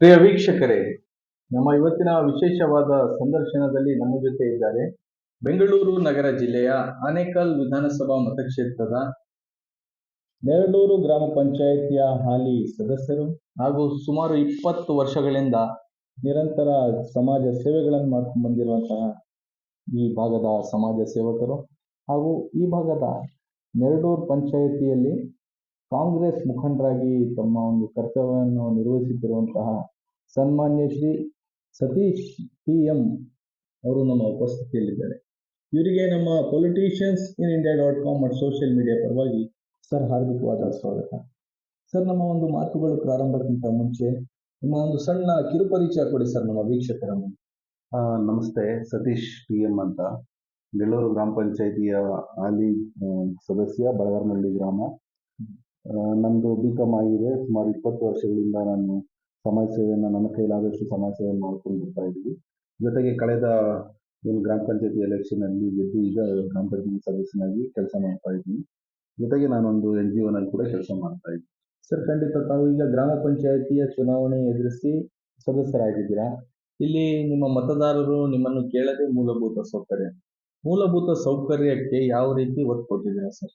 ಪ್ರಿಯ ವೀಕ್ಷಕರೇ, ನಮ್ಮ ಇವತ್ತಿನ ವಿಶೇಷವಾದ ಸಂದರ್ಶನದಲ್ಲಿ ನಮ್ಮ ಜೊತೆ ಇದ್ದಾರೆ ಬೆಂಗಳೂರು ನಗರ ಜಿಲ್ಲೆಯ ಆನೇಕಲ್ ವಿಧಾನಸಭಾ ಮತಕ್ಷೇತ್ರದ ನೆರಳೂರು ಗ್ರಾಮ ಪಂಚಾಯಿತಿಯ ಹಾಲಿ ಸದಸ್ಯರು ಹಾಗೂ ಸುಮಾರು ಇಪ್ಪತ್ತು ವರ್ಷಗಳಿಂದ ನಿರಂತರ ಸಮಾಜ ಸೇವೆಗಳನ್ನು ಮಾಡ್ಕೊಂಡು ಬಂದಿರುವಂತಹ ಈ ಭಾಗದ ಸಮಾಜ ಸೇವಕರು ಹಾಗೂ ಈ ಭಾಗದ ನೆರಳೂರು ಪಂಚಾಯಿತಿಯಲ್ಲಿ ಕಾಂಗ್ರೆಸ್ ಮುಖಂಡರಾಗಿ ತಮ್ಮ ಒಂದು ಕರ್ತವ್ಯವನ್ನು ನಿರ್ವಹಿಸುತ್ತಿರುವಂತಹ ಸನ್ಮಾನ್ಯ ಶ್ರೀ ಸತೀಶ್ ಪಿ ಎಂ ಅವರು ನಮ್ಮ ಉಪಸ್ಥಿತಿಯಲ್ಲಿದ್ದಾರೆ. ಇವರಿಗೆ ನಮ್ಮ politicians in India dot com ಮತ್ತು ಸೋಷಿಯಲ್ ಮೀಡಿಯಾ ಪರವಾಗಿ ಸರ್ ಹಾರ್ದಿಕವಾದ ಸ್ವಾಗತ. ಸರ್, ನಮ್ಮ ಒಂದು ಮಾತುಗಳು ಪ್ರಾರಂಭಕ್ಕಿಂತ ಮುಂಚೆ ನಿಮ್ಮ ಒಂದು ಸಣ್ಣ ಕಿರುಪರಿಚಯ ಕೊಡಿ ಸರ್ ನಮ್ಮ ವೀಕ್ಷಕರ ನಮಸ್ತೆ, ಸತೀಶ್ ಪಿ ಎಂ ಅಂತ. ಬೆಳ್ಳೂರು ಗ್ರಾಮ ಪಂಚಾಯಿತಿಯ ಹಾಲಿ ಸದಸ್ಯ ಬಳಗಾರನಹಳ್ಳಿ ಗ್ರಾಮ. ನಂದು ಬಿ ಕಾಮ್ ಆಗಿದೆ. ಸುಮಾರು ಇಪ್ಪತ್ತು ವರ್ಷಗಳಿಂದ ನಾನು ಸಮಾಜ ಸೇವೆಯನ್ನು ನನ್ನ ಕೈಲಾದಷ್ಟು ಸಮಾಜ ಸೇವೆಯನ್ನು ಮಾಡ್ಕೊಂಡು ಬರ್ತಾ ಇದ್ದೀವಿ. ಜೊತೆಗೆ ಕಳೆದ ಏನು ಗ್ರಾಮ ಪಂಚಾಯತಿ ಎಲೆಕ್ಷನಲ್ಲಿ ಗೆದ್ದು ಈಗ ಗ್ರಾಮ ಪಂಚಾಯತಿ ಸದಸ್ಯನಾಗಿ ಕೆಲಸ ಮಾಡ್ತಾ ಇದ್ದೀನಿ. ಜೊತೆಗೆ ನಾನೊಂದು ಎನ್ ಜಿ ಒನಲ್ಲಿ ಕೂಡ ಕೆಲಸ ಮಾಡ್ತಾ ಇದ್ದೀನಿ. ಸರ್, ಖಂಡಿತ ತಾವು ಈಗ ಗ್ರಾಮ ಪಂಚಾಯತಿಯ ಚುನಾವಣೆ ಎದುರಿಸಿ ಸದಸ್ಯರಾಗಿದ್ದೀರಾ? ಇಲ್ಲಿ ನಿಮ್ಮ ಮತದಾರರು ನಿಮ್ಮನ್ನು ಕೇಳದೆ ಮೂಲಭೂತ ಸೌಕರ್ಯ. ಮೂಲಭೂತ ಸೌಕರ್ಯಕ್ಕೆ ಯಾವ ರೀತಿ ಒತ್ತು ಕೊಟ್ಟಿದ್ದೀರಾ ಸರ್?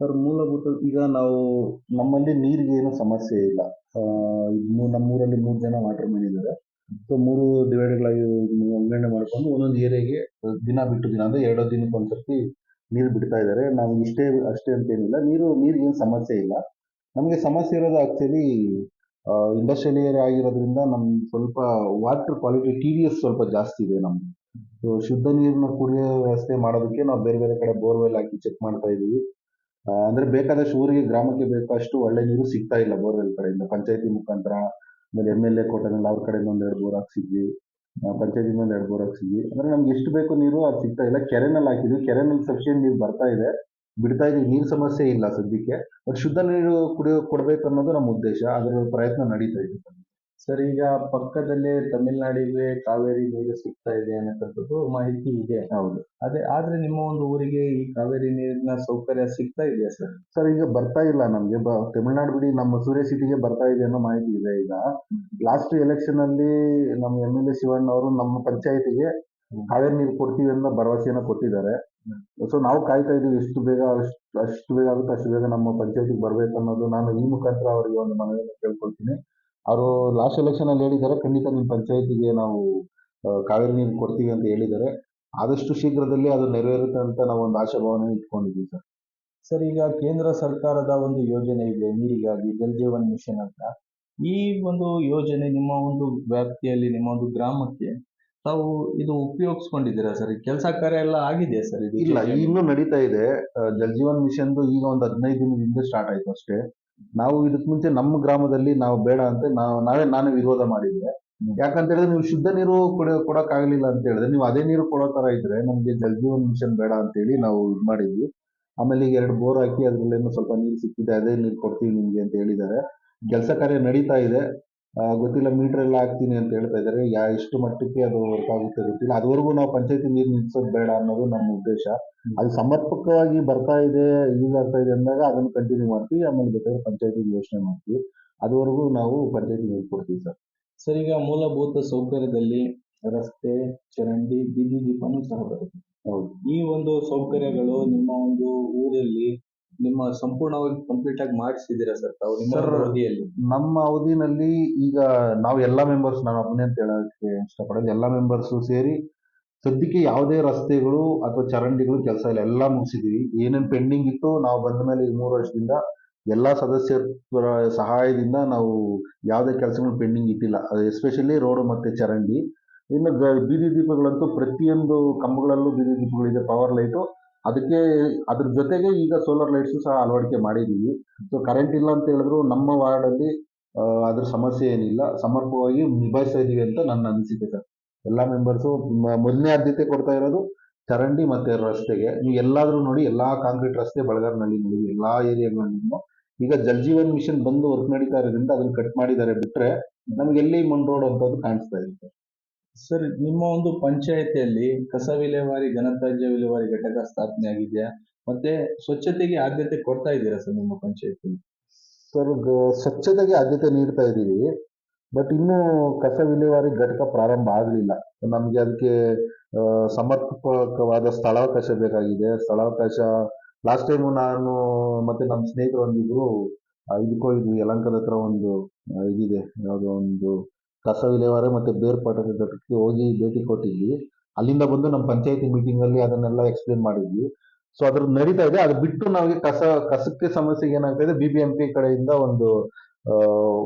ಸರ್, ಮೂಲಭೂತ ಈಗ ನಾವು ನಮ್ಮಲ್ಲಿ ನೀರಿಗೆ ಏನು ಸಮಸ್ಯೆ ಇಲ್ಲ. ನಮ್ಮೂರಲ್ಲಿ ಮೂರು ಜನ ವಾಟರ್ ಮ್ಯಾನ್ ಇದ್ದಾರೆ. ಸೊ ಮೂರು ಡಿವೈಡ್ಗಳಾಗಿ ವಿಂಗಡಣೆ ಮಾಡ್ಕೊಂಡು ಒಂದೊಂದು ಏರಿಯಾಗೆ ದಿನ ಬಿಟ್ಟು ದಿನ ಅಂದ್ರೆ ಎರಡು ದಿನಕ್ಕೆ ಒಂದ್ಸರ್ತಿ ನೀರು ಬಿಡ್ತಾ ಇದ್ದಾರೆ. ನಾವು ಇಷ್ಟೇ, ಅಷ್ಟೇ ಅಂತ ಏನಿಲ್ಲ. ನೀರು, ನೀರಿಗೆ ಏನು ಸಮಸ್ಯೆ ಇಲ್ಲ. ನಮಗೆ ಸಮಸ್ಯೆ ಇರೋದು ಆಕ್ಚುಲಿ ಇಂಡಸ್ಟ್ರಿಯಲ್ ಏರಿಯಾ ಆಗಿರೋದ್ರಿಂದ ನಮ್ಮ ಸ್ವಲ್ಪ water quality T D S ಸ್ವಲ್ಪ ಜಾಸ್ತಿ ಇದೆ ನಮ್ಗೆ ಸೊ ಶುದ್ಧ ನೀರನ್ನ ಕುಡಿಯೋ ವ್ಯವಸ್ಥೆ ಮಾಡೋದಕ್ಕೆ ನಾವು ಬೇರೆ ಬೇರೆ ಕಡೆ ಬೋರ್ವೆಲ್ ಹಾಕಿ ಚೆಕ್ ಮಾಡ್ತಾ ಇದೀವಿ ಆ, ಅಂದ್ರೆ ಬೇಕಾದಷ್ಟು ಊರಿಗೆ ಗ್ರಾಮಕ್ಕೆ ಬೇಕಷ್ಟು ಒಳ್ಳೆ ನೀರು ಸಿಗ್ತಾ ಇಲ್ಲ ಬೋರ್ವೆಲ್ ಕಡೆಯಿಂದ. ಪಂಚಾಯತಿ ಮುಖಾಂತರ ಆಮೇಲೆ ಎಂ ಎಲ್ ಎ ಕೋಟನಲ್ಲಿ ಅವ್ರ ಕಡೆಯಿಂದ ಒಂದ್ ಎರಡು ಬೋರ್ ಹಾಕ್ಸಿದ್ವಿ. ಪಂಚಾಯತಿಯಿಂದ ಒಂದ್ ಎರಡು ಬೋರ್ ಹಾಕ್ಸಿದ್ವಿ. ಅಂದ್ರೆ ನಮ್ಗೆ ಎಷ್ಟು ಬೇಕು ನೀರು ಅದು ಸಿಗ್ತಾ ಇಲ್ಲ. ಕೆರೆನಲ್ಲಿ ಹಾಕಿದ್ವಿ. ಕೆರೆನಲ್ಲಿ ಸಫಿಷಿಯಂಟ್ ನೀರು ಬರ್ತಾ ಇದೆ. ಬಿಡ್ತಾ ಇದೀವಿ. ನೀರು ಸಮಸ್ಯೆ ಇಲ್ಲ ಸದ್ಯಕ್ಕೆ. ಬಟ್ ಶುದ್ಧ ನೀರು ಕುಡಿಯೋ ಕೊಡ್ಬೇಕು ಅನ್ನೋದು ನಮ್ಮ ಉದ್ದೇಶ. ಅದರ ಪ್ರಯತ್ನ ನಡೀತಾ ಇದೆ. ಸರ್ ಈಗ ಪಕ್ಕದಲ್ಲೇ ತಮಿಳುನಾಡಿಗೆ ಕಾವೇರಿ ನೀರು ಸಿಗ್ತಾ ಇದೆ ಅನ್ನತಕ್ಕದ್ದು ಮಾಹಿತಿ ಇದೆ. ಹೌದು. ಅದೇ ಆದ್ರೆ ನಿಮ್ಮ ಒಂದು ಊರಿಗೆ ಈ ಕಾವೇರಿ ನೀರಿನ ಸೌಕರ್ಯ ಸಿಗ್ತಾ ಇದೆಯಾ ಸರ್? ಸರ್ ಈಗ ಬರ್ತಾ ಇಲ್ಲ ನಮ್ಗೆ. ಬ ತಮಿಳ್ನಾಡು ಬಿಡಿ ನಮ್ಮ ಸೂರ್ಯ ಸಿಟಿಗೆ ಬರ್ತಾ ಇದೆ ಅನ್ನೋ ಮಾಹಿತಿ ಇದೆ ಈಗ. ಲಾಸ್ಟ್ ಎಲೆಕ್ಷನ್ ಅಲ್ಲಿ ನಮ್ಮ ಎಂ ಎಲ್ ಎ ಶಿವಣ್ಣ ಅವರು ನಮ್ಮ ಪಂಚಾಯತಿಗೆ ಕಾವೇರಿ ನೀರು ಕೊಡ್ತೀವಿ ಅನ್ನೋ ಭರವಸೆಯನ್ನ ಕೊಟ್ಟಿದ್ದಾರೆ. ಸೊ ನಾವು ಕಾಯ್ತಾ ಇದೀವಿ ಎಷ್ಟು ಬೇಗ ಅಷ್ಟು ಅಷ್ಟು ಬೇಗ ಆಗುತ್ತೆ ಅಷ್ಟು ಬೇಗ ನಮ್ಮ ಪಂಚಾಯತಿಗೆ ಬರ್ಬೇಕು ಅನ್ನೋದು. ನಾನು ಈ ಮುಖಾಂತರ ಅವರಿಗೆ ಒಂದು ಮನವಿಯನ್ನು ಕೇಳ್ಕೊಳ್ತೀನಿ. ಅವರು ಲಾಸ್ಟ್ ಎಲೆಕ್ಷನ್ ಅಲ್ಲಿ ಹೇಳಿದ್ದಾರೆ ಖಂಡಿತ ನಿಮ್ಮ ಪಂಚಾಯತಿಗೆ ನಾವು ಕಾವೇರಿ ನೀರು ಕೊಡ್ತೀವಿ ಅಂತ ಹೇಳಿದ್ದಾರೆ. ಆದಷ್ಟು ಶೀಘ್ರದಲ್ಲಿ ಅದು ನೆರವೇರುತ್ತೆ ಅಂತ ನಾವು ಒಂದು ಆಶಾಭಾವನೆ ಇಟ್ಕೊಂಡಿದ್ದೀವಿ ಸರ್. ಸರ್ ಈಗ ಕೇಂದ್ರ ಸರ್ಕಾರದ ಒಂದು ಯೋಜನೆ ಇದೆ ನೀರಿಗಾಗಿ ಜಲ್ ಜೀವನ್ ಮಿಷನ್ ಅಂತ. ಈ ಒಂದು ಯೋಜನೆ ನಿಮ್ಮ ಒಂದು ವ್ಯಾಪ್ತಿಯಲ್ಲಿ ನಿಮ್ಮ ಒಂದು ಗ್ರಾಮಕ್ಕೆ ತಾವು ಇದು ಉಪಯೋಗಿಸ್ಕೊಂಡಿದ್ದೀರಾ ಸರ್? ಕೆಲಸ ಕಾರ್ಯ ಎಲ್ಲ ಆಗಿದೆ ಸರ್ ಇದು? ಇಲ್ಲ ಇನ್ನೂ ನಡೀತಾ ಇದೆ. ಜಲ್ ಜೀವನ್ ಮಿಷನ್ ಈಗ ಒಂದು ಹದಿನೈದು ದಿನದಿಂದ ಸ್ಟಾರ್ಟ್ ಆಯ್ತು ಅಷ್ಟೇ. ನಾವು ಇದಕ್ ಮುಂಚೆ ನಮ್ಮ ಗ್ರಾಮದಲ್ಲಿ ನಾವು ಬೇಡ ಅಂತ ನಾವು ನಾವೇ ನಾನೇ ವಿರೋಧ ಮಾಡಿದ್ದೆ ಯಾಕಂತ ಹೇಳಿದ್ರೆ ನೀವು ಶುದ್ಧ ನೀರು ಕೊಡ ಕೊಡಕ್ ಆಗ್ಲಿಲ್ಲ ಅಂತ ಹೇಳಿದ್ರೆ, ನೀವು ಅದೇ ನೀರು ಕೊಡೋ ತರ ಇದ್ರೆ ನಮ್ಗೆ ಜಲ್ ಜೀವನ್ ಮಿಷನ್ ಬೇಡ ಅಂತ ಹೇಳಿ ನಾವು ಇದು ಮಾಡಿದ್ವಿ. ಆಮೇಲೆ ಈಗ ಎರಡು ಬೋರ್ ಹಾಕಿ ಅದ್ರಲ್ಲೇನೋ ಸ್ವಲ್ಪ ನೀರು ಸಿಕ್ಕಿದೆ, ಅದೇ ನೀರು ಕೊಡ್ತೀವಿ ನಿಮ್ಗೆ ಅಂತ ಹೇಳಿದ್ದಾರೆ. ಕೆಲಸ ಕಾರ್ಯ ನಡೀತಾ ಇದೆ. ಗೊತ್ತಿಲ್ಲ ಮೀಟರ್ ಎಲ್ಲ ಹಾಕ್ತೀನಿ ಅಂತ ಹೇಳ್ತಾ ಇದ್ದಾರೆ. ಯಾ ಎಷ್ಟು ಮಟ್ಟಕ್ಕೆ ಅದು ವರ್ಕ್ ಆಗುತ್ತೆ ಗೊತ್ತಿಲ್ಲ. ಅದುವರೆಗೂ ನಾವು ಪಂಚಾಯತಿ ನೀರು ನಿಲ್ಸೋದು ಬೇಡ ಅನ್ನೋದು ನಮ್ಮ ಉದ್ದೇಶ. ಅದು ಸಮರ್ಪಕವಾಗಿ ಬರ್ತಾ ಇದೆ ಯೂಸ್ ಆಗ್ತಾ ಇದೆ ಅಂದಾಗ ಅದನ್ನು ಕಂಟಿನ್ಯೂ ಮಾಡ್ತೀವಿ ಆಮೇಲೆ ಬೇಕಾದ್ರೆ ಪಂಚಾಯತಿ ಯೋಚನೆ ಮಾಡ್ತೀವಿ. ಅದುವರೆಗೂ ನಾವು ಪಂಚಾಯತಿ ನೀರು ಕೊಡ್ತೀವಿ ಸರ್. ಸರ್ ಈಗ ಮೂಲಭೂತ ಸೌಕರ್ಯದಲ್ಲಿ ರಸ್ತೆ ಚರಂಡಿ ಬೀದಿ ದೀಪನೂ ಸಹ ಬರುತ್ತೆ. ಹೌದು. ಈ ಒಂದು ಸೌಕರ್ಯಗಳು ನಿಮ್ಮ ಒಂದು ಊರಲ್ಲಿ ನಿಮ್ಮ ಸಂಪೂರ್ಣವಾಗಿ ಕಂಪ್ಲೀಟ್ ಆಗಿ ಮಾಡಿಸಿದ್ದೀರಾ ಸರ್? ತಾವು ನಿಮ್ಮ Sir, ಅವಧಿಯಲ್ಲಿ. ನಮ್ಮ ಅವಧಿನಲ್ಲಿ ಈಗ ನಾವು ಎಲ್ಲಾ ಮೆಂಬರ್ಸ್ ನಾನು ಒಬ್ಬನೇ ಅಂತ ಹೇಳೋಕ್ಕೆ ಇಷ್ಟಪಡೋದು ಎಲ್ಲಾ ಮೆಂಬರ್ಸ್ ಸೇರಿ ಸದ್ಯಕ್ಕೆ ಯಾವುದೇ ರಸ್ತೆಗಳು ಅಥವಾ ಚರಂಡಿಗಳು ಕೆಲಸ ಇಲ್ಲ. ಎಲ್ಲ ಮುಗಿಸಿದೀವಿ ಏನೇನ್ ಪೆಂಡಿಂಗ್ ಇತ್ತು ನಾವು ಬಂದ ಮೇಲೆ ಈ ಮೂರು ವರ್ಷದಿಂದ ಎಲ್ಲಾ ಸದಸ್ಯರ ಸಹಾಯದಿಂದ ನಾವು ಯಾವುದೇ ಕೆಲಸಗಳು ಪೆಂಡಿಂಗ್ ಇಟ್ಟಿಲ್ಲ. ಎಸ್ಪೆಷಲಿ ರೋಡ್ ಮತ್ತೆ ಚರಂಡಿ. ಇನ್ನು ಗ- ಬೀದಿ ದೀಪಗಳಂತೂ ಪ್ರತಿಯೊಂದು ಕಂಬಗಳಲ್ಲೂ ಬೀದಿ ದೀಪಗಳಿದೆ ಪವರ್ ಲೈಟು ಅದಕ್ಕೆ ಅದ್ರ ಜೊತೆಗೆ ಈಗ ಸೋಲಾರ್ ಲೈಟ್ಸ್ ಸಹ ಅಳವಡಿಕೆ ಮಾಡಿದೀವಿ ಸೊ ಕರೆಂಟ್ ಇಲ್ಲ ಅಂತ ಹೇಳಿದ್ರು ನಮ್ಮ ವಾರ್ಡಲ್ಲಿ ಅದ್ರ ಸಮಸ್ಯೆ ಏನಿಲ್ಲ. ಸಮರ್ಪಕವಾಗಿ ನಿಭಾಯಿಸ್ತಾ ಇದೀವಿ ಅಂತ ನನ್ನ ಅನಿಸಿಕೆ ಸರ್. ಎಲ್ಲಾ ಮೆಂಬರ್ಸು ಮೊದಲನೇ ಆದ್ಯತೆ ಕೊಡ್ತಾ ಇರೋದು ಚರಂಡಿ ಮತ್ತೆ ರಸ್ತೆಗೆ. ನೀವು ಎಲ್ಲಾದ್ರೂ ನೋಡಿ, ಎಲ್ಲಾ ಕಾಂಕ್ರೀಟ್ ರಸ್ತೆ ಬಳಗಾರ್ನಲ್ಲಿ ನೋಡಿ, ಎಲ್ಲಾ ಏರಿಯಾಗಳಲ್ಲಿ ಈಗ ಜಲ್ ಜೀವನ್ ಮಿಷನ್ ಬಂದು ವರ್ಕ್ ನಡೀತಾ ಇರೋದ್ರಿಂದ ಅದನ್ನ ಕಟ್ ಮಾಡಿದ್ದಾರೆ ಬಿಟ್ರೆ ನಮ್ಗೆ ಎಲ್ಲಿ ಮಣ್ ರೋಡ್ ಅಂತದ್ದು ಕಾಣಿಸ್ತಾ ಇದೆ ಸರ್, ನಿಮ್ಮ ಒಂದು ಪಂಚಾಯತಿಯಲ್ಲಿ ಕಸ ವಿಲೇವಾರಿ, ಘನತ್ಯಾಜ್ಯ ವಿಲೇವಾರಿ ಘಟಕ ಸ್ಥಾಪನೆ ಆಗಿದೆಯಾ ಮತ್ತೆ ಸ್ವಚ್ಛತೆಗೆ ಆದ್ಯತೆ ಕೊಡ್ತಾ ಇದ್ದೀರಾ ಸರ್ ನಿಮ್ಮ ಪಂಚಾಯತಿಯಲ್ಲಿ? ಸರ್ ಸ್ವಚ್ಛತೆಗೆ ಆದ್ಯತೆ ನೀಡ್ತಾ ಇದ್ದೀವಿ. ಬಟ್ ಇನ್ನೂ ಕಸ ವಿಲೇವಾರಿ ಘಟಕ ಪ್ರಾರಂಭ ಆಗಲಿಲ್ಲ. ನಮಗೆ ಅದಕ್ಕೆ ಸಮರ್ಪಕವಾದ ಸ್ಥಳಾವಕಾಶ ಬೇಕಾಗಿದೆ. ಸ್ಥಳಾವಕಾಶ ಲಾಸ್ಟ್ ಟೈಮ್ ನಾನು ಮತ್ತೆ ನಮ್ಮ ಸ್ನೇಹಿತರೊಂದಿಗೂ ಇದಕ್ಕೋ ಇದಕ್ಕೆ ಯಲಂಕದ ಹತ್ರ ಒಂದು ಇದಿದೆ. ಯಾವುದೋ ಒಂದು ಕಸ ವಿಲೇವಾರಿ ಮತ್ತೆ ಘಟಕಕ್ಕೆ ಹೋಗಿ ಭೇಟಿ ಕೊಟ್ಟಿದ್ವಿ. ಅಲ್ಲಿಂದ ಬಂದು ನಮ್ಮ ಪಂಚಾಯತಿ ಮೀಟಿಂಗಲ್ಲಿ ಅದನ್ನೆಲ್ಲ ಎಕ್ಸ್ಪ್ಲೇನ್ ಮಾಡಿದ್ವಿ. ಸೊ ಅದ್ರ ನಡೀತಾ ಇದೆ. ಅದು ಬಿಟ್ಟು ನಮಗೆ ಕಸ, ಕಸಕ್ಕೆ ಸಮಸ್ಯೆಗೆ ಏನಾಗ್ತಾ ಇದೆ ಬಿ ಬಿ ಎಂ ಪಿ ಕಡೆಯಿಂದ ಒಂದು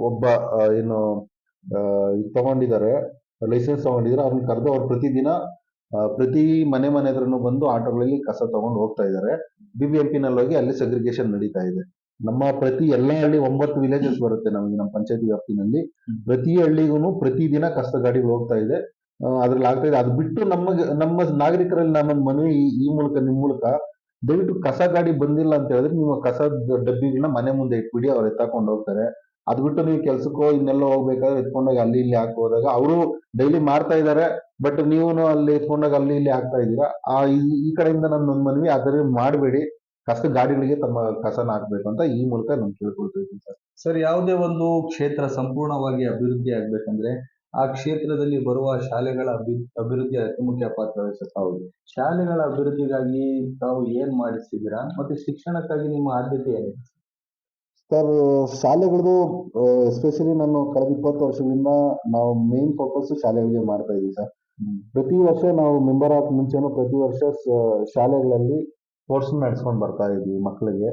ಒಬ್ಬ ಏನು ತಗೊಂಡಿದ್ದಾರೆ. ಲೈಸೆನ್ಸ್ ತಗೊಂಡಿದ್ದಾರೆ. ಅವ್ರನ್ನ ಕರೆದು ಅವ್ರು ಪ್ರತಿದಿನ ಪ್ರತಿ ಮನೆ ಮನೆ ಹತ್ರನೂ ಬಂದು ಆಟೋಗಳಲ್ಲಿ ಕಸ ತಗೊಂಡು ಹೋಗ್ತಾ ಇದ್ದಾರೆ. ಬಿ ಬಿ ಎಂ ಪಿನಲ್ಲಿ ಹೋಗಿ ಅಲ್ಲಿ ಸೆಗ್ರಿಗೇಷನ್ ನಡೀತಾ ಇದೆ. ನಮ್ಮ ಪ್ರತಿ ಎಲ್ಲ ಹಳ್ಳಿ ಒಂಬತ್ತು ವಿಲೇಜಸ್ ಬರುತ್ತೆ ನಮಗೆ ನಮ್ಮ ಪಂಚಾಯತಿ ವ್ಯಾಪ್ತಿನಲ್ಲಿ. ಪ್ರತಿ ಹಳ್ಳಿಗೂ ಪ್ರತಿದಿನ ಕಸದ ಗಾಡಿಗಳು ಹೋಗ್ತಾ ಇದೆ. ಅದ್ರಲ್ಲಿ ಆಗ್ತಾ ಇದೆ. ಅದು ಬಿಟ್ಟು ನಮಗೆ ನಮ್ಮ ನಾಗರಿಕರಲ್ಲಿ ನಮ್ಮ ಮನವಿ ಈ- ಮೂಲಕ ನಿಮ್ಮ ಮೂಲಕ ದಯವಿಟ್ಟು ಕಸ ಗಾಡಿ ಬಂದಿಲ್ಲ ಅಂತ ಹೇಳಿದ್ರೆ ನಿಮ್ಮ ಕಸದ ಡಬ್ಬಿಗಳನ್ನ ಮನೆ ಮುಂದೆ ಇಟ್ಬಿಡಿ ಅವ್ರು ಎತ್ತಾಕೊಂಡು ಹೋಗ್ತಾರೆ. ಅದ್ ಬಿಟ್ಟು ನೀವು ಕೆಲ್ಸಕ್ಕೋ ಇನ್ನೆಲ್ಲ ಹೋಗ್ಬೇಕಾದ್ರೆ ಎತ್ಕೊಂಡಾಗ ಅಲ್ಲಿ ಇಲ್ಲಿ ಹಾಕಿ ಹೋದಾಗ ಅವರು ಡೈಲಿ ಮಾರ್ತಾ ಇದ್ದಾರೆ ಬಟ್ ನೀವು ಅಲ್ಲಿ ಎತ್ಕೊಂಡಾಗ ಅಲ್ಲಿ ಇಲ್ಲಿ ಹಾಕ್ತಾ ಇದ್ದೀರಾ? ಆ ಈ- ಈ ಕಡೆಯಿಂದ ನನ್ನ ಮನವಿ ಆದರೆ ಮಾಡಬೇಡಿ. ಕಸ ಗಾಡಿಗಳಿಗೆ ತಮ್ಮ ಕಸನ ಹಾಕ್ಬೇಕು ಅಂತ ಈ ಮೂಲಕ ನಾನು ಕೇಳ್ಕೊಳ್ತೀನಿ ಸರ್. ಸರ್ ಯಾವುದೇ ಒಂದು ಕ್ಷೇತ್ರ ಸಂಪೂರ್ಣವಾಗಿ ಅಭಿವೃದ್ಧಿ ಆಗ್ಬೇಕಂದ್ರೆ ಆ ಕ್ಷೇತ್ರದಲ್ಲಿ ಬರುವ ಶಾಲೆಗಳ ಅಭಿ ಅಭಿವೃದ್ಧಿ ಅತಿ ಮುಖ್ಯ ಪಾತ್ರ ವಹಿಸುತ್ತೆ. ಹೌದು. ಶಾಲೆಗಳ ಅಭಿವೃದ್ಧಿಗಾಗಿ ತಾವು ಏನ್ ಮಾಡಿಸಿದ್ದೀರಾ? ಮತ್ತೆ ಶಿಕ್ಷಣಕ್ಕಾಗಿ ನಿಮ್ಮ ಆದ್ಯತೆ ಏನಿದೆ ಸರ್ ಶಾಲೆಗಳದು ಎಸ್ಪೆಷಲಿ ನಾನು ಕಳೆದ ಇಪ್ಪತ್ತು ವರ್ಷಗಳಿಂದ ನಾವು ಮೇನ್ ಫೋಕಸ್ ಶಾಲೆಗಳಿಗೆ ಮಾಡ್ತಾ ಇದ್ದೀವಿ ಸರ್. ಪ್ರತಿ ವರ್ಷ ನಾವು ಮೆಂಬರ್ ಆಫ್ ಮುಂಚೆನೂ ಪ್ರತಿ ವರ್ಷ ಶಾಲೆಗಳಲ್ಲಿ ಸ್ಪೋರ್ಟ್ಸ್ ನಡೆಸ್ಕೊಂಡು ಬರ್ತಾ ಇದ್ವಿ ಮಕ್ಕಳಿಗೆ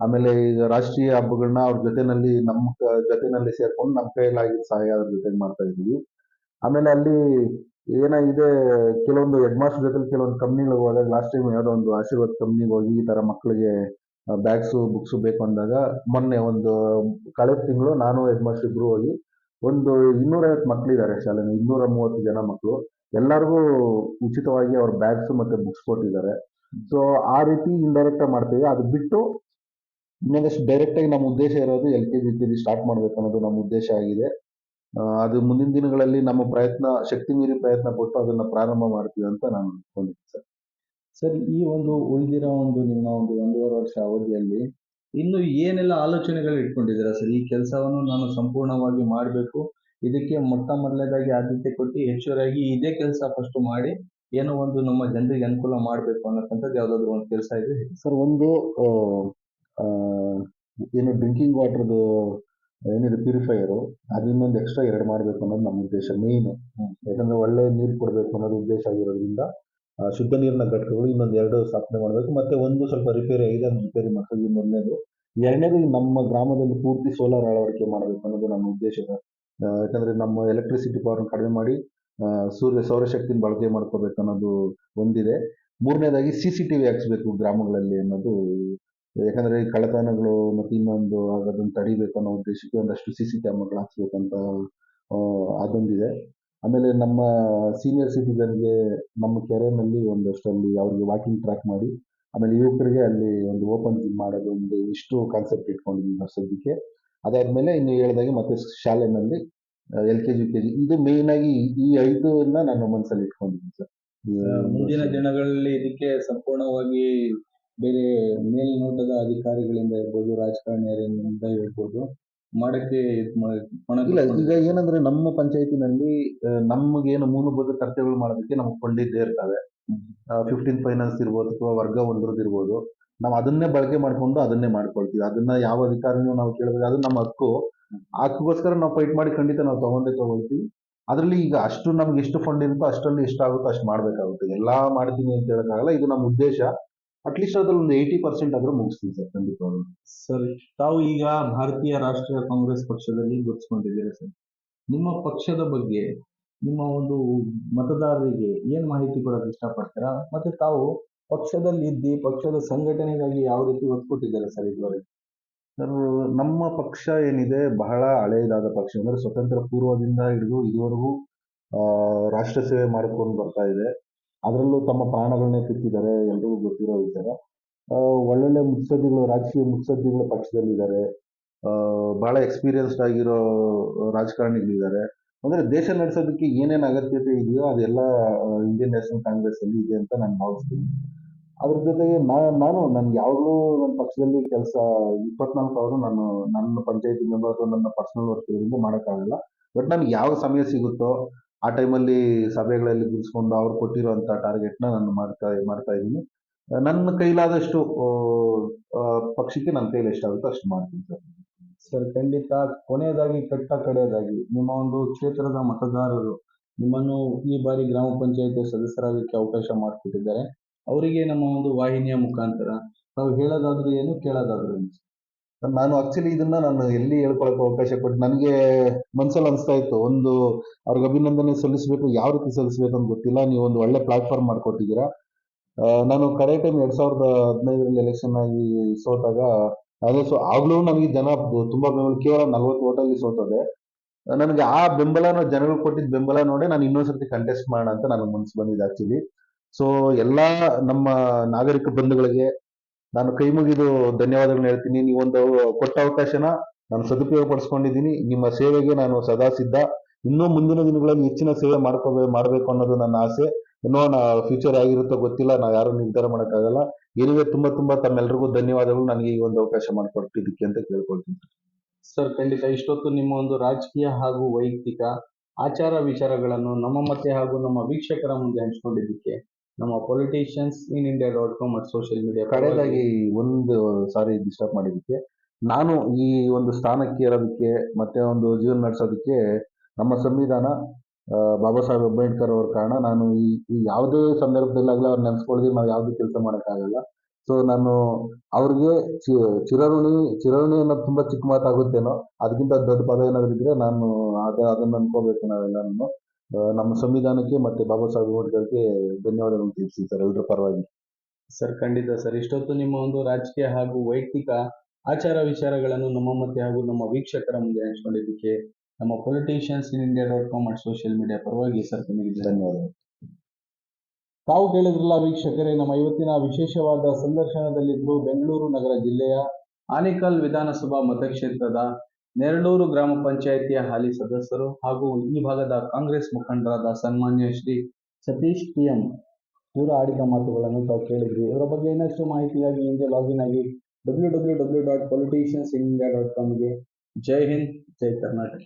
ಆಮೇಲೆ ಈಗ ರಾಷ್ಟ್ರೀಯ ಹಬ್ಬಗಳನ್ನ ಅವ್ರ ಜೊತೆನಲ್ಲಿ ನಮ್ಮ ಜೊತೆನಲ್ಲಿ ಸೇರ್ಕೊಂಡು ನಮ್ಮ ಕೈಯಲ್ಲಾಗಿದ್ದ ಸಹಾಯ ಅವ್ರ ಜೊತೆಗೆ ಮಾಡ್ತಾ ಇದ್ವಿ. ಆಮೇಲೆ ಅಲ್ಲಿ ಏನಾಗಿದೆ, ಕೆಲವೊಂದು ಹೆಡ್ ಮಾಸ್ಟರ್ ಜೊತೆ ಕೆಲವೊಂದು ಕಂಪ್ನಿಗಳಿಗೆ ಹೋದಾಗ ಲಾಸ್ಟ್ ಟೈಮ್ ಯಾವುದೋ ಒಂದು ಆಶೀರ್ವಾದ ಕಂಪ್ನಿಗೆ ಹೋಗಿ ಈ ತರ ಮಕ್ಕಳಿಗೆ ಬ್ಯಾಗ್ಸು ಬುಕ್ಸು ಬೇಕು ಅಂದಾಗ ಮೊನ್ನೆ ಒಂದು ಕಳೆದ ತಿಂಗಳು ನಾನು ಹೆಡ್ ಮಾಸ್ಟರ್ ಇಬ್ರು ಹೋಗಿ ಒಂದು ಇನ್ನೂರೈವತ್ತು ಮಕ್ಕಳಿದ್ದಾರೆ ಶಾಲೆನ ಇನ್ನೂರ ಮೂವತ್ತು ಜನ ಮಕ್ಕಳು ಎಲ್ಲರಿಗೂ ಉಚಿತವಾಗಿ ಅವ್ರ ಬ್ಯಾಗ್ಸ್ ಮತ್ತೆ ಬುಕ್ಸ್ ಕೊಟ್ಟಿದ್ದಾರೆ. ಸೊ ಆ ರೀತಿ ಇಂಡೈರೆಕ್ಟ್ ಮಾಡ್ತೀವಿ. ಅದು ಬಿಟ್ಟು ಇನ್ನೊಂದಷ್ಟು ಡೈರೆಕ್ಟ್ ಆಗಿ ನಮ್ಮ ಉದ್ದೇಶ ಇರೋದು L K G K start ಮಾಡ್ಬೇಕು ಅನ್ನೋದು ನಮ್ಮ ಉದ್ದೇಶ ಆಗಿದೆ. ಅದು ಮುಂದಿನ ದಿನಗಳಲ್ಲಿ ನಮ್ಮ ಪ್ರಯತ್ನ, ಶಕ್ತಿ ಮೀರಿ ಪ್ರಯತ್ನ ಪಟ್ಟು ಅದನ್ನ ಪ್ರಾರಂಭ ಮಾಡ್ತೀವಿ ಅಂತ ನಾನು ಅನ್ಕೊಂಡಿದ್ದೀನಿ ಸರ್. ಸರ್, ಈ ಒಂದು ಉಳಿದಿರೋ ಒಂದು ನಿಮ್ಮ ಒಂದು ಒಂದೂವರೆ ವರ್ಷ ಅವಧಿಯಲ್ಲಿ ಇನ್ನು ಏನೆಲ್ಲ ಆಲೋಚನೆಗಳು ಇಟ್ಕೊಂಡಿದ್ದೀರಾ ಸರ್? ಈ ಕೆಲಸವನ್ನು ನಾನು ಸಂಪೂರ್ಣವಾಗಿ ಮಾಡಬೇಕು. ಇದಕ್ಕೆ ಮೊಟ್ಟ ಮೊದಲನೇದಾಗಿ ಆದ್ಯತೆ ಕೊಟ್ಟು ಹೆಚ್ಚುವರಿಯಾಗಿ ಇದೇ ಕೆಲಸ ಫಸ್ಟ್ ಮಾಡಿ ಏನೋ ಒಂದು ನಮ್ಮ ಜನರಿಗೆ ಅನುಕೂಲ ಮಾಡಬೇಕು ಅನ್ನೋಕ್ಕಂಥದ್ದು ಯಾವ್ದಾದ್ರು ಒಂದು ಕೆಲಸ ಇದೆ? ಸರ್ ಒಂದು ಏನು ಡ್ರಿಂಕಿಂಗ್ ವಾಟರ್ದು ಏನಿದೆ ಪ್ಯೂರಿಫೈಯರು ಅದು ಇನ್ನೊಂದು ಎಕ್ಸ್ಟ್ರಾ ಎರಡು ಮಾಡಬೇಕು ಅನ್ನೋದು ನಮ್ಮ ಉದ್ದೇಶ ಮೇನ್ ಯಾಕಂದ್ರೆ ಒಳ್ಳೆ ನೀರು ಕೊಡಬೇಕು ಅನ್ನೋದು ಉದ್ದೇಶ ಆಗಿರೋದ್ರಿಂದ ಶುದ್ಧ ನೀರಿನ ಘಟಕಗಳು ಇನ್ನೊಂದು ಎರಡು ಸ್ಥಾಪನೆ ಮಾಡಬೇಕು ಮತ್ತೆ ಒಂದು ಸ್ವಲ್ಪ ರಿಪೇರಿ ಆಗಿದೆ ಅದನ್ನು ರಿಪೇರಿ ಮಾಡ್ತೀವಿ ಮೊದಲನೇದು. ಎರಡನೇದು ನಮ್ಮ ಗ್ರಾಮದಲ್ಲಿ ಪೂರ್ತಿ ಸೋಲಾರ್ ಅಳವಡಿಕೆ ಮಾಡಬೇಕು ಅನ್ನೋದು ನಮ್ಮ ಉದ್ದೇಶ. ಯಾಕಂದ್ರೆ ನಮ್ಮ ಎಲೆಕ್ಟ್ರಿಸಿಟಿ ಪವರ್ ಕಡಿಮೆ ಮಾಡಿ ಸೂರ್ಯ ಸೌರಶಕ್ತಿನ ಬಳಕೆ ಮಾಡ್ಕೋಬೇಕು ಅನ್ನೋದು ಒಂದಿದೆ. ಮೂರನೇದಾಗಿ ಸಿ ಸಿ ಟಿವಿ ಹಾಕ್ಸ್ಬೇಕು ಗ್ರಾಮಗಳಲ್ಲಿ ಅನ್ನೋದು. ಯಾಕಂದ್ರೆ ಕಳ್ಳತನಗಳು ಮತ್ತೆ ಇನ್ನೊಂದು ಅದನ್ನ ತಡಿಬೇಕು ಅನ್ನೋ ಉದ್ದೇಶಕ್ಕೆ ಒಂದಷ್ಟು ಸಿ ಸಿ ಕ್ಯಾಮ್ರಾಗಳು ಹಾಕ್ಸ್ಬೇಕಂತ ಅದೊಂದಿದೆ. ಆಮೇಲೆ ನಮ್ಮ ಸೀನಿಯರ್ ಸಿಟಿಸನ್ಗೆ ನಮ್ಮ ಕೆರೆನಲ್ಲಿ ಒಂದಷ್ಟು ಅಲ್ಲಿ ಅವ್ರಿಗೆ ವಾಕಿಂಗ್ ಟ್ರ್ಯಾಕ್ ಮಾಡಿ, ಆಮೇಲೆ ಯುವಕರಿಗೆ ಅಲ್ಲಿ ಒಂದು ಓಪನ್ ಜಿಮ್ ಮಾಡೋದು ಒಂದು ಇಷ್ಟು ಕಾನ್ಸೆಪ್ಟ್ ಇಟ್ಕೊಂಡಿದ್ದೀವಿ ಸದ್ಯಕ್ಕೆ. ಅದಾದ್ಮೇಲೆ ಇನ್ನು ಹೇಳಿದಾಗೆ ಮತ್ತೆ ಶಾಲೆನಲ್ಲಿ L K G K G ಇದು ಮೇನ್ ಆಗಿ ಈ ಐದನ್ನ ನಾನು ಮನಸ್ಸಲ್ಲಿ ಇಟ್ಕೊಂಡಿದ್ದೀನಿ ಸರ್. ಮುಂದಿನ ದಿನಗಳಲ್ಲಿ ಇದಕ್ಕೆ ಸಂಪೂರ್ಣವಾಗಿ ಬೇರೆ ಮೇಲ್ನೋಟದ ಅಧಿಕಾರಿಗಳಿಂದ ಇರ್ಬೋದು ರಾಜಕಾರಣಿಯರಿಂದ ಇರ್ಬೋದು ಮಾಡಕ್ಕೆ ಇಲ್ಲ ಈಗ ಏನಂದ್ರೆ ನಮ್ಮ ಪಂಚಾಯತಿನಲ್ಲಿ ನಮ್ಗೇನು ಮೂಲಭೂತ ಕರ್ತವ್ಯಗಳು ಮಾಡೋದಕ್ಕೆ ನಮಗೆ ಕೊಂಡಿದ್ದೇ ಇರ್ತವೆ. ಫಿಫ್ಟೀನ್ ಫೈನಾನ್ಸ್ ಇರ್ಬೋದು ಅಥವಾ ವರ್ಗ ಒಂದ್ರದ್ದು ಇರ್ಬೋದು. ನಾವು ಅದನ್ನೇ ಬಳಕೆ ಮಾಡ್ಕೊಂಡು ಅದನ್ನೇ ಮಾಡ್ಕೊಳ್ತೀವಿ. ಅದನ್ನ ಯಾವ ಅಧಿಕಾರಿನೂ ನಾವು ಕೇಳಿದ್ರೆ ಅದು ನಮ್ಮ ಹಕ್ಕು. ಆ ಹಕ್ಕಿಗೋಸ್ಕರ ನಾವು ಫೈಟ್ ಮಾಡಿ ಖಂಡಿತ ನಾವು ತಗೊಂಡೇ ತಗೊಳ್ತೀವಿ. ಅದರಲ್ಲಿ ಈಗ ಅಷ್ಟು ನಮ್ಗೆ ಎಷ್ಟು ಫಂಡ್ ಇರುತ್ತೋ ಅಷ್ಟರಲ್ಲಿ ಎಷ್ಟಾಗುತ್ತೋ ಅಷ್ಟು ಮಾಡ್ಬೇಕಾಗುತ್ತೆ. ಎಲ್ಲ ಮಾಡ್ತೀನಿ ಅಂತ ಹೇಳಕ್ಕಾಗಲ್ಲ, ಇದು ನಮ್ಮ ಉದ್ದೇಶ. ಅಟ್ಲೀಸ್ಟ್ ಅದ್ರಲ್ಲಿ ಒಂದು ಏಯ್ಟಿ ಪರ್ಸೆಂಟ್ ಆದ್ರೂ ಮುಗಿಸ್ತೀವಿ ಸರ್ ಖಂಡಿತವಾಗ್ಲೂ ಸರಿ, ತಾವು ಈಗ ಭಾರತೀಯ ರಾಷ್ಟ್ರೀಯ ಕಾಂಗ್ರೆಸ್ ಪಕ್ಷದಲ್ಲಿ ಗುರುತಿಸ್ಕೊಂಡಿದ್ದೀರಾ ಸರ್? ನಿಮ್ಮ ಪಕ್ಷದ ಬಗ್ಗೆ, ನಿಮ್ಮ ಒಂದು ಮತದಾರರಿಗೆ ಏನ್ ಮಾಹಿತಿ ಕೊಡೋಕೆ ಇಷ್ಟಪಡ್ತೀರಾ? ಮತ್ತೆ ತಾವು ಪಕ್ಷದಲ್ಲಿ ಇದ್ದು ಪಕ್ಷದ ಸಂಘಟನೆಗಾಗಿ ಯಾವ ರೀತಿ ಒತ್ತು ಕೊಟ್ಟಿದ್ದಾರೆ ಸರ್ ಇದುವರೆಗೆ? ನಮ್ಮ ಪಕ್ಷ ಏನಿದೆ ಬಹಳ ಹಳೆಯದಾದ ಪಕ್ಷ. ಅಂದ್ರೆ ಸ್ವತಂತ್ರ ಪೂರ್ವದಿಂದ ಹಿಡಿದು ಇದುವರೆಗೂ ಆ, ರಾಷ್ಟ್ರ ಸೇವೆ ಮಾಡಿಕೊಂಡು ಬರ್ತಾ ಇದೆ. ಅದರಲ್ಲೂ ತಮ್ಮ ಪ್ರಾಣಗಳನ್ನೇ ತಿಕ್ಕಿದ್ದಾರೆ ಎಲ್ರಿಗೂ ಗೊತ್ತಿರೋ ವಿಚಾರ. ಒಳ್ಳೊಳ್ಳೆ ಮುತ್ಸದ್ದಿಗಳು ರಾಜಕೀಯ ಮುತ್ಸದ್ದಿಗಳು ಪಕ್ಷದಲ್ಲಿದ್ದಾರೆ. ಆ, ಬಹಳ ಎಕ್ಸ್ಪೀರಿಯನ್ಸ್ಡ್ ಆಗಿರೋ ರಾಜಕಾರಣಿಗಳಿದ್ದಾರೆ. ಅಂದ್ರೆ ದೇಶ ನಡೆಸೋದಕ್ಕೆ ಏನೇನು ಅಗತ್ಯತೆ ಇದೆಯೋ ಅದೆಲ್ಲ ಇಂಡಿಯನ್ ನ್ಯಾಷನಲ್ ಕಾಂಗ್ರೆಸ್ ಅಲ್ಲಿ ಇದೆ ಅಂತ ನಾನು ಭಾವಿಸ್ತೀನಿ. ಅದ್ರ ಜೊತೆಗೆ ನಾನು, ನನ್ಗೆ ಯಾವಾಗಲೂ ನನ್ನ ಪಕ್ಷದಲ್ಲಿ ಕೆಲಸ, ಇಪ್ಪತ್ನಾಲ್ಕು ಅವರು ನಾನು, ನನ್ನ ಪಂಚಾಯತಿ ಮೆಂಬರ್ ಅಥವಾ ನನ್ನ ಪರ್ಸನಲ್ ವರ್ಕ್ ಇರೋದ್ರಿಂದ ಮಾಡೋಕ್ಕಾಗಲ್ಲ. ಬಟ್ ನನಗೆ ಯಾವ ಸಮಯ ಸಿಗುತ್ತೋ, ಆ ಟೈಮಲ್ಲಿ ಸಭೆಗಳಲ್ಲಿ ಗುಡಿಸ್ಕೊಂಡು ಅವ್ರು ಟಾರ್ಗೆಟ್ ಟಾರ್ಗೆಟ್ನ ನಾನು ಮಾಡ್ತಾ ಮಾಡ್ತಾ ಇದ್ದೀನಿ. ನನ್ನ ಕೈಲಾದಷ್ಟು ಪಕ್ಷಕ್ಕೆ ನನ್ನ ಕೈಲಿ ಎಷ್ಟಾಗುತ್ತೋ ಅಷ್ಟು ಮಾಡ್ತೀನಿ ಸರ್. ಸರ್, ಖಂಡಿತ ಕೊನೆಯದಾಗಿ, ಕಟ್ಟ ಕಡೆಯದಾಗಿ, ನಿಮ್ಮ ಒಂದು ಕ್ಷೇತ್ರದ ಮತದಾರರು ನಿಮ್ಮನ್ನು ಈ ಬಾರಿ ಗ್ರಾಮ ಪಂಚಾಯಿತಿ ಸದಸ್ಯರಾಗಕ್ಕೆ ಅವಕಾಶ ಮಾಡಿಕೊಟ್ಟಿದ್ದಾರೆ. ಅವರಿಗೆ ನಮ್ಮ ಒಂದು ವಾಹಿನಿಯ ಮುಖಾಂತರ ತಾವು ಹೇಳೋದಾದ್ರೂ ಏನು ಕೇಳೋದಾದ್ರೂ ಏನು? ನಾನು ಆಕ್ಚುಲಿ ಇದನ್ನ ನಾನು ಎಲ್ಲಿ ಹೇಳ್ಕೊಳಕ್ಕೆ ಅವಕಾಶ ಕೊಟ್ಟು, ನನಗೆ ಮನ್ಸಲ್ಲಿ ಅನಿಸ್ತಾ ಇತ್ತು, ಒಂದು ಅವ್ರಿಗೆ ಅಭಿನಂದನೆ ಸಲ್ಲಿಸಬೇಕು, ಯಾವ ರೀತಿ ಸಲ್ಲಿಸಬೇಕು ಅಂತ ಗೊತ್ತಿಲ್ಲ, ನೀವು ಒಂದು ಒಳ್ಳೆ ಪ್ಲಾಟ್ಫಾರ್ಮ್ ಮಾಡ್ಕೊಟ್ಟಿದ್ದೀರಾ. ನಾನು ಕರೆ ಟೈಮ್ ಎರಡ್ ಸಾವಿರದ ಹದಿನೈದರಲ್ಲಿ ಎಲೆಕ್ಷನ್ ಆಗಿ ಸೋತಾಗ, ಅದೇ ಸೊ, ಆಗ್ಲೂ ನನಗೆ ಜನ ತುಂಬಾ ಬೆಂಬಲ, ಕೇವಲ ನಲ್ವತ್ತು ಓಟಲ್ಲಿ ಸೋತದೆ. ನನಗೆ ಆ ಬೆಂಬಲನ ಜನಗಳು ಕೊಟ್ಟಿದ್ದ ಬೆಂಬಲ ನೋಡಿ ನಾನು ಇನ್ನೊಂದ್ಸರ್ತಿ ಕಂಟೆಸ್ಟ್ ಮಾಡೋಣ ಅಂತ ನನಗೆ ಮನ್ಸು ಬಂದಿದೆ ಆಕ್ಚುಲಿ ಸೊ ಎಲ್ಲ ನಮ್ಮ ನಾಗರಿಕ ಬಂಧುಗಳಿಗೆ ನಾನು ಕೈ ಮುಗಿದು ಧನ್ಯವಾದಗಳನ್ನ ಹೇಳ್ತೀನಿ. ನೀವೊಂದು ಕೊಟ್ಟ ಅವಕಾಶನ ನಾನು ಸದುಪಯೋಗ ಪಡಿಸ್ಕೊಂಡಿದ್ದೀನಿ. ನಿಮ್ಮ ಸೇವೆಗೆ ನಾನು ಸದಾ ಸಿದ್ಧ. ಇನ್ನೂ ಮುಂದಿನ ದಿನಗಳಲ್ಲಿ ಹೆಚ್ಚಿನ ಸೇವೆ ಮಾಡ್ಕೋಬೇ ಮಾಡಬೇಕು ಅನ್ನೋದು ನನ್ನ ಆಸೆ. ಇನ್ನೂ ಫ್ಯೂಚರ್ ಆಗಿರುತ್ತೋ ಗೊತ್ತಿಲ್ಲ. ನಾವು ಯಾರು ನಿರ್ಧಾರ ಮಾಡೋಕ್ಕಾಗಲ್ಲ. ಏನಿದೆ ತುಂಬಾ ತುಂಬಾ ತಮ್ಮೆಲ್ಲರಿಗೂ ಧನ್ಯವಾದಗಳು. ನನಗೆ ಈ ಒಂದು ಅವಕಾಶ ಮಾಡಿಕೊಟ್ಟಿದ್ದಕ್ಕೆ ಅಂತ ಕೇಳ್ಕೊಳ್ತೀನಿ. ಸರ್, ಖಂಡಿತ ಇಷ್ಟೊತ್ತು ನಿಮ್ಮ ಒಂದು ರಾಜಕೀಯ ಹಾಗೂ ವೈಯಕ್ತಿಕ ಆಚಾರ ವಿಚಾರಗಳನ್ನು ನಮ್ಮ ಮತ್ತೆ ಹಾಗೂ ನಮ್ಮ ವೀಕ್ಷಕರ ಮುಂದೆ ಹಂಚಿಕೊಂಡಿದ್ದಕ್ಕೆ ನಮ್ಮ politicians in India dot com ಮತ್ತು ಸೋಷಿಯಲ್ ಮೀಡಿಯಾ ಕಡೆಯದಾಗಿ ಒಂದು ಸಾರಿ ಡಿಸ್ಟರ್ಬ್ ಮಾಡಿದ್ದಕ್ಕೆ, ನಾನು ಈ ಒಂದು ಸ್ಥಾನಕ್ಕೆ ಇರೋದಕ್ಕೆ, ಮತ್ತೆ ಒಂದು ಜೀವನ ನಡೆಸೋದಕ್ಕೆ ನಮ್ಮ ಸಂವಿಧಾನ ಬಾಬಾ ಸಾಹೇಬ್ ಅಂಬೇಡ್ಕರ್ ಅವ್ರ ಕಾರಣ ನಾನು ಈ ಯಾವುದೇ ಸಂದರ್ಭದಲ್ಲಾಗಲಿ ಅವ್ರು ನೆನೆಸ್ಕೊಳ್ದೆ ನಾವು ಯಾವುದೇ ಕೆಲಸ ಮಾಡೋಕ್ಕಾಗಲ್ಲ. ಸೊ ನಾನು ಅವ್ರಿಗೆ ಚಿರಋಣಿ ಚಿರಋಣಿ ಅನ್ನೋದು ತುಂಬಾ ಚಿಕ್ಕ ಮಾತಾಗುತ್ತೇನೋ, ಅದಕ್ಕಿಂತ ದೊಡ್ಡ ಪದ ಏನಾದ್ರು ಇದ್ರೆ ನಾನು ಅದ ಅದನ್ನ ಅನ್ಕೋಬೇಕು ನಾವೆಲ್ಲರೂ ನಮ್ಮ ಸಂವಿಧಾನಕ್ಕೆ ಮತ್ತೆ ಬಾಬಾ ಸಾಹೇಬ್ ಅಂಬೇಡ್ಕರ್ಗೆ ಧನ್ಯವಾದಗಳು ತಿಳಿಸಿ ಸರ್ ಎಲ್ಲರ ಪರವಾಗಿ. ಸರ್, ಖಂಡಿತ ಸರ್. ಇಷ್ಟೊತ್ತು ನಿಮ್ಮ ಒಂದು ರಾಜಕೀಯ ಹಾಗೂ ವೈಯಕ್ತಿಕ ಆಚಾರ ವಿಚಾರಗಳನ್ನು ನಮ್ಮ ಮತ್ತೆ ಹಾಗೂ ನಮ್ಮ ವೀಕ್ಷಕರ ಮುಂದೆ ಹಂಚಿಕೊಂಡಿದ್ದಕ್ಕೆ ನಮ್ಮ politicians in India dot com and social media ಪರವಾಗಿ ಸರ್ ನಿಮಗೆ ಧನ್ಯವಾದಗಳು. ತಾವು ಕೇಳಿದ್ರಲ್ಲ ವೀಕ್ಷಕರೇ, ನಮ್ಮ ಇವತ್ತಿನ ವಿಶೇಷವಾದ ಸಂದರ್ಶನದಲ್ಲಿದ್ದು ಬೆಂಗಳೂರು ನಗರ ಜಿಲ್ಲೆಯ ಆನೇಕಲ್ ವಿಧಾನಸಭಾ ಮತಕ್ಷೇತ್ರದ ನೆರಳೂರು ಗ್ರಾಮ ಪಂಚಾಯಿತಿಯ ಹಾಲಿ ಸದಸ್ಯರು ಹಾಗೂ ಈ ಭಾಗದ ಕಾಂಗ್ರೆಸ್ ಮುಖಂಡರಾದ ಸನ್ಮಾನ್ಯ ಶ್ರೀ ಸತೀಶ್ ಪಿಎಂ ಇವರ ಆಡಿದ ಮಾತುಗಳನ್ನು ತಾವು ಕೇಳಿದ್ರಿ ಇವರ ಬಗ್ಗೆ ಇನ್ನಷ್ಟು ಮಾಹಿತಿಗಾಗಿ ಹಿಂದೆ ಲಾಗಿನ್ ಆಗಿ W W W dot politicians India dot ಕಾಮ್ಗೆ ಜೈ ಹಿಂದ್, ಜೈ ಕರ್ನಾಟಕ.